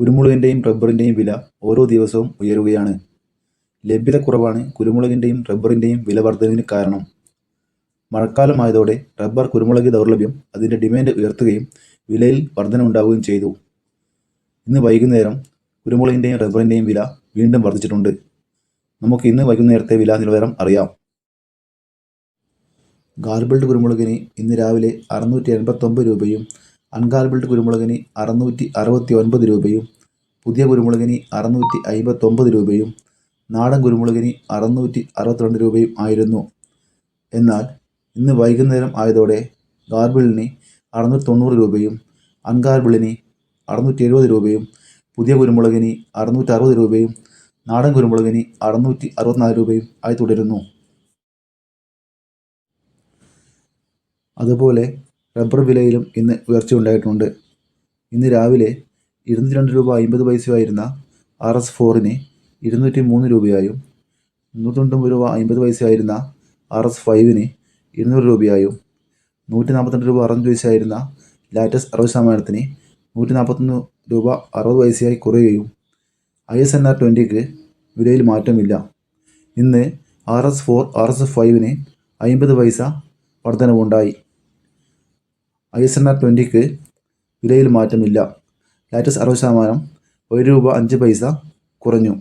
കുരുമുളകിന്റെയും റബ്ബറിന്റെയും വില ഓരോ ദിവസവും ഉയരുകയാണ്. ലഭ്യതക്കുറവാണ് കുരുമുളകിന്റെയും റബ്ബറിന്റെയും വില വർധനവിന് കാരണം. മഴക്കാലമായതോടെ റബ്ബർ കുരുമുളക് ദൗർലഭ്യം അതിന്റെ ഡിമാൻഡ് ഉയർത്തുകയും വിലയിൽ വർധനമുണ്ടാവുകയും ചെയ്തു. ഇന്ന് വൈകുന്നേരം കുരുമുളകിന്റെയും റബ്ബറിന്റെയും വില വീണ്ടും വർദ്ധിച്ചിട്ടുണ്ട് നമുക്ക് ഇന്ന് വൈകുന്നേരത്തെ വില നിലവാരം അറിയാം. ഗാർബിൾഡ് കുരുമുളകിന് ഇന്ന് രാവിലെ അറുന്നൂറ്റി എൺപത്തൊമ്പത് രൂപയും അൺഗാർബിൾഡ് കുരുമുളകിന് അറുന്നൂറ്റി അറുപത്തി ഒൻപത് രൂപയും പുതിയ കുരുമുളകിന് അറുന്നൂറ്റി അയ്പത്തൊമ്പത് രൂപയും നാടൻ കുരുമുളകിന് അറുന്നൂറ്റി അറുപത്തിരണ്ട് രൂപയും ആയിരുന്നു. എന്നാൽ ഇന്ന് വൈകുന്നേരം ആയതോടെ ഗാർബിളിന് അറുന്നൂറ്റി തൊണ്ണൂറ് രൂപയും അൺഗാർബിളിന് അറുന്നൂറ്റി എഴുപത് രൂപയും പുതിയ കുരുമുളകിന് അറുന്നൂറ്റി അറുപത് രൂപയും നാടൻ കുരുമുളകിന് അറുന്നൂറ്റി അറുപത്തിനാല് രൂപയും ആയി തുടരുന്നു. അതുപോലെ റബ്ബർ വിലയിലും ഇന്ന് ഉയർച്ചയുണ്ടായിട്ടുണ്ട്. ഇന്ന് രാവിലെ ഇരുന്നൂറ്റി രണ്ട് രൂപ അമ്പത് പൈസയായിരുന്ന ആർ എസ് ഫോറിന് ഇരുന്നൂറ്റി മൂന്ന് രൂപയായും നൂറ്റി തൊണ്ണൂറ്റൊമ്പത് രൂപ അമ്പത് പൈസയായിരുന്ന ആർ എസ് ഫൈവിന് ഇരുന്നൂറ് രൂപയായും നൂറ്റി നാൽപ്പത്തിരണ്ട് രൂപ അറുപത് പൈസയായിരുന്ന ലാറ്റസ് അറുപത് ശതമാനത്തിന് നൂറ്റി നാൽപ്പത്തൊന്ന് രൂപ അറുപത് പൈസയായി കുറയുകയും ഐ എസ് എൻ ആർ ട്വന്റിക്ക് വിലയിൽ മാറ്റമില്ല. ഇന്ന് R S four R S ഫൈവിന് അമ്പത് പൈസ വർധനവുണ്ടായി. ഐ എസ് എൻ ആർ ട്വന്റിക്ക് വിലയിൽ മാറ്റമില്ല. ലാറ്റസ് അറുപത് ശതമാനം ഒരു രൂപ അഞ്ച് പൈസ കുറഞ്ഞു.